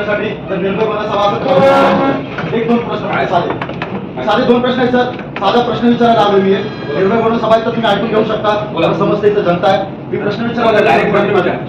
तुमच्यासाठी जर निर्भयपणा सभा असं करत एक दोन प्रश्न आहेत साधे साधे दोन प्रश्न आहेत सर. साधा प्रश्न विचारायला आलो मी. निर्भयपणा सभा आहे तर तुम्ही ऐकून घेऊ शकता. मला समजतं इथं जनता आहे. मी प्रश्न विचारायला.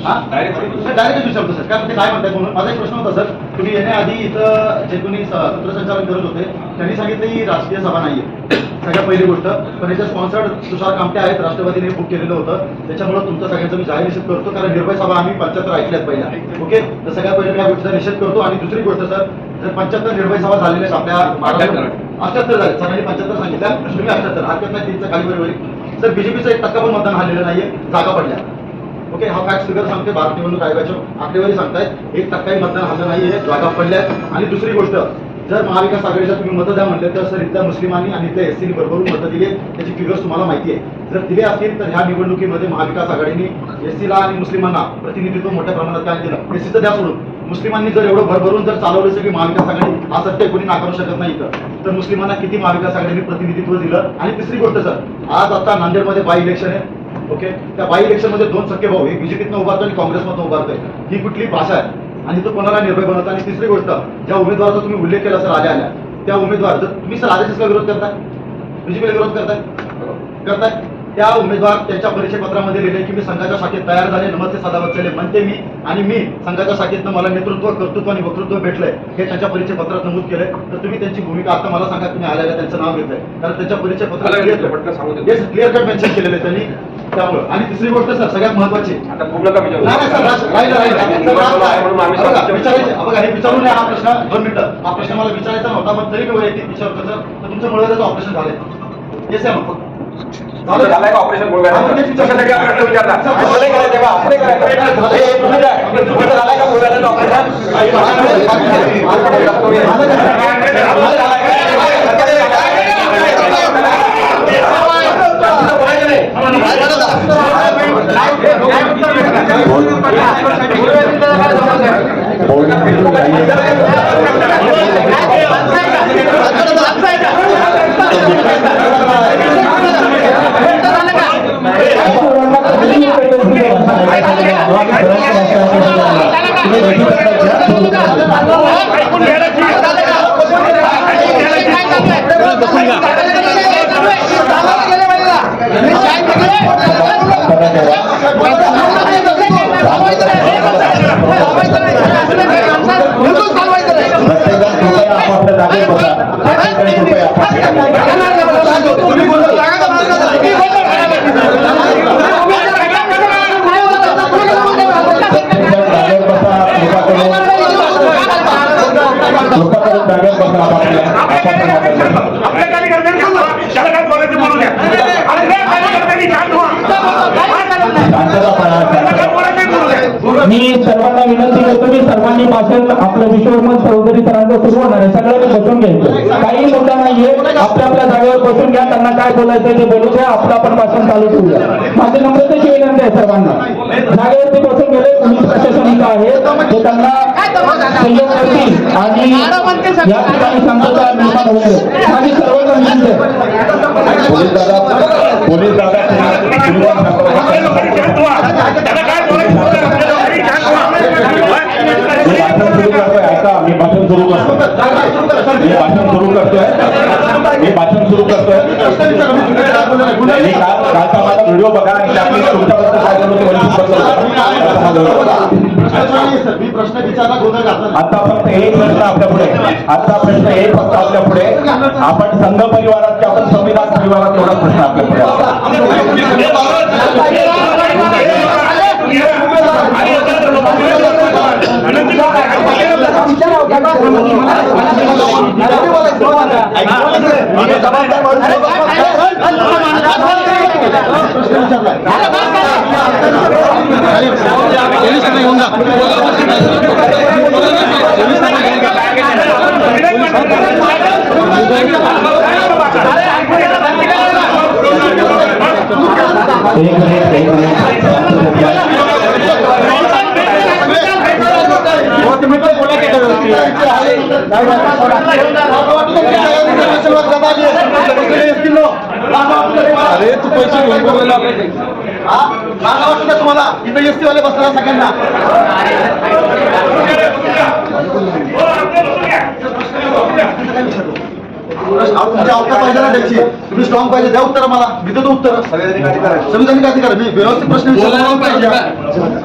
हा? डायरेक्ट विचारतो सर कारण ते काय म्हणतात म्हणून? माझा एक प्रश्न होता सर तुम्ही येण्याआधी इथं जे कोणी सूत्रसंचालन करत होते त्यांनी सांगितलं ही राजकीय सभा नाहीये. सगळ्यात पहिली गोष्ट. पण याच्या स्पॉन्सर्ड तुषार कामटे आहेत. राष्ट्रवादीने बुक केलेलं होतं. त्याच्यामुळे तुमचं सगळ्यांचा मी जाहीर निषेध करतो. कारण निर्भय सभा आम्ही पंच्याहत्तर ऐकल्यात पहिल्या. ओके तर सगळ्यात पहिले मी या गोष्टीचा निषेध करतो. आणि दुसरी गोष्ट सर जर पंच्याहत्तर निर्भय सभा झालेल्या आपल्या अठ्याहत्तर झाले. सरांनी पंच्याहत्तर सांगितल्या तुम्ही अठ्याहत्तर. हरकत नाही तीनचं खाली बरोबर सर बीजेपीचं एक टक्का पण मतदान झालेलं नाहीये. जागा पडल्या. ओके हा फॅक्ट फिगर सांगते भारत निवडणूक आयोगाच्या आकडेवारी सांगतायत. एक टक्काही मतदान झालं नाहीये जागा पडल्या आणि दुसरी गोष्ट जर महाविकास आघाडीला तुम्ही मतं द्या म्हणले तर सर इथल्या मुस्लिमांनी आणि इथल्या एससीनी भरभरून मतं दिली त्याची फिगर्स तुम्हाला माहिती आहे जर दिले असतील तर ह्या निवडणुकीमध्ये महाविकास आघाडीने एससीला आणि मुस्लिमांना प्रतिनिधित्व मोठ्या प्रमाणात काय दिलं एससीचं द्या सोडून. मुस्लिमांनी जर एवढं भरभरून जर चालवलं की महाविकास आघाडी हा सत्य कोणी नाकारू शकत नाही इथं. तर मुस्लिमांना किती महाविकास आघाडीने प्रतिनिधित्व दिलं? आणि तिसरी गोष्ट सर आज आता नांदेडमध्ये बाय इलेक्शन आहे ओके? त्या बाय इलेक्शनमध्ये दोन सख्खे भाऊ एक बीजेपीतनं उभारतो आणि काँग्रेसमधनं उभारतोय. ही कुठली भाषा आहे? आणि तो कोणाला निर्भय बनवतो? आणि तिसरी गोष्ट ज्या उमेदवाराचा तुम्ही उल्लेख केला सर आल्या आल्या त्या उमेदवार जर तुम्ही सर आदेशला विरोध करताय? बीजेपीला विरोध करताय? करताय? त्या उमेदवार त्यांच्या परिचय पत्रामध्ये लिहिले की मी संघाच्या शाखेत तयार झाले. नमस्ते सदावत्सले म्हणते मी आणि मी संघाच्या शाखेतनं मला नेतृत्व कर्तृत्व आणि वक्तृत्व भेटलंय हे त्यांच्या परिचय पत्रात नमूद केलंय. तर तुम्ही त्यांची भूमिका आता मला सांगा. तुम्ही आलेल्या त्यांचं नाव घेतलंय. कारण त्यांच्या परिचय आलं, पटकन सांगू दे. पत्रात क्लिअर कट मेन्शन केलेलं आहे त्यांनी. त्यामुळं. आणि तिसरी गोष्ट सर सगळ्यात महत्वाची विचारू. बघा, हे विचारून हा प्रश्न. दोन मिनिटं. हा प्रश्न मला विचारायचा नव्हता पण तरी मी वैयक्तिक विचारतो सर. तर तुमचं मुळव्याचं ऑपरेशन झालंय. येस आहे मग तुमचं झालंय का ऑपरेशन मुळव्याधाचं? कशासाठी हा प्रश्न विचारला? असं नाही करायचं बा, असं नाही करायचं. हे, हे, तुम्ही काय? तुमचं झालंय का मुळव्याधाचं ऑपरेशन? प्रत्येकजण शांतता पाळा मी सर्वांना विनंती करतो की सर्वांनी भाषण आपलं विश्वकर्मा चौधरी सरांचं सुरू होणार आहे. सगळ्यांनी बसून घ्यायचं. काही मुद्दा नाहीये आपल्या आपल्या घ्या त्यांना काय बोलायचं ते बोलू द्या. आपलं आपण भाषण चालू ठेवूया. माझी नम्रतेची विनंती आहे सर्वांना. जागेवरती बसून गेले पोलीस प्रशासन इथं आहे ते त्यांना सहयोग करतील. आणि या ठिकाणी शांतता निर्माण होईल माझी सर्वांना विनंती आहे. पोलीस दादा पोलीस दादा द्या. मी भाषण सुरू करतोय ऐका मी भाषण सुरू करतोय मी भाषण सुरू करतोय मी भाषण सुरू करतोय मी काल कालचा माझा व्हिडिओ बघा आणि त्यातली तुमच्याबद्दल काय झालं ते वंचित आता फक्त एक प्रश्न आपल्या पुढे. आता प्रश्न एक फक्त आपल्या पुढे. आपण संघ परिवारात की आपण संविधान परिवारात एवढा प्रश्न आपल्या पुढे. एक मिनिट एक मिनिट. अरे तू पैसे घेऊन बोलवलं तुम्हाला? इथं एसटी वाले बसणार सगळ्यांना. द्यायची तुम्ही स्ट्रॉंग पाहिजे. द्या उत्तर मला. मी देतो उत्तर. संविधानिक अधिकार मी व्यवस्थित प्रश्न विचारला पाहिजे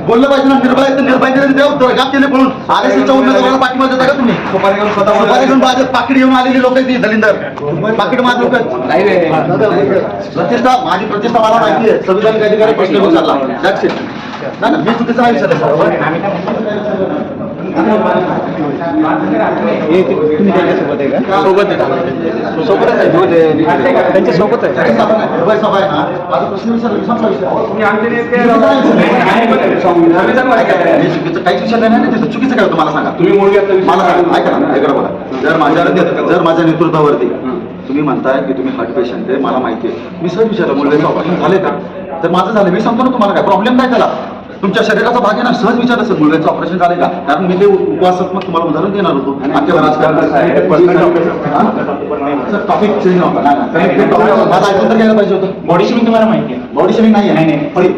बोललं पाहिजे ना. निर्भय तर निर्भय द्या उत्तर. का केले म्हणून आर एस एसच्या उमेदवाराला पाठिंबा देता का तुम्ही? सुपारी घेऊन भाजप पाकिट घेऊन आलेली लोक ती दलिंदर. पाकिट मार लोक प्रतिष्ठा माझी प्रतिष्ठा मला माहिती आहे. संविधानिक अधिकारी प्रश्न विचारला ना मी चुकीचं नाही विचारलं सोबत आहे सोबत आहे प्रश्न तुम्ही चुकीचं काही विषय नाही ना चुकीचं काय तुम्हाला मला सांगा तुम्ही मला सांगा ऐका ना ऐका बघा जर माझ्या जर माझ्या नेतृत्वावरती तुम्ही म्हणताय की तुम्ही हार्ट पेशंट आहे मला माहिती आहे मी सर विचारलं मुलगा झाले का तर माझं झालं मी सांगतो ना तुम्हाला काय प्रॉब्लेम काय त्याला. तुमच्या शरीराचा भाग आहे ना सहज विचारलं सर मुलगाचं ऑपरेशन झाले का? कारण मी ते उपवासात्मक तुम्हाला उदाहरण देणार होतो. आजच्या राजकारणात टॉपिक चेंज नव्हता नाही, नाही. कारण ते topic माझं ऐकून तर घ्यायला पाहिजे होतं. बॉडी शेमिंग तुम्हाला माहिती आहे. बॉडी शेमिंग नाही आहे. बॉडी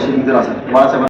शेमिंग जर असेल बाळासाहेब